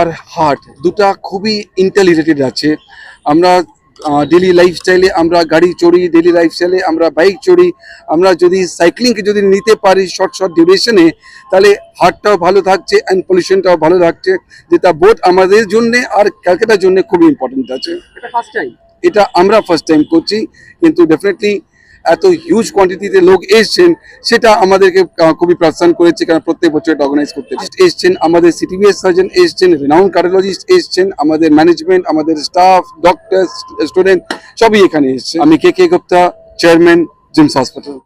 আর heart দুটা খুবই ইন্টেলিজেন্টেড আছে। আমরা ডেলি লাইফস্টাইলে আমরা গাড়ি চড়ি ডেলি লাইফস্টাইলে আমরা বাইক চড়ি আমরা যদি সাইক্লিংকে যদি নিতে পারি শর্ট শর্ট ডিউরেশনে তাহলে হার্টটাও ভালো থাকছে অ্যান্ড পলিউশনটাও ভালো থাকছে যেটা বোধ আমাদের জন্য আর ক্যালকাটার জন্য খুবই ইম্পর্টেন্ট আছে। এটা ফার্স্ট টাইম এটা আমরা ফার্স্ট টাইম করছি কিন্তু ডেফিনেটলি এত হিউজ কোয়ান্টিটিতে লোক এসছেন, সেটা আমাদেরকে খুবই প্রাসান করেছে, কারণ প্রত্যেক বছর এটা অর্গানাইজ করতে এসছেন আমাদের সিটিবিএস সার্জন এসছেন রিনাউন্ড কার্ডিওলজিস্ট এসছেন আমাদের ম্যানেজমেন্ট আমাদের স্টাফ ডক্টর স্টুডেন্ট সবই এখানে এসছে। আমি K K Gupta chairman GIMS hospital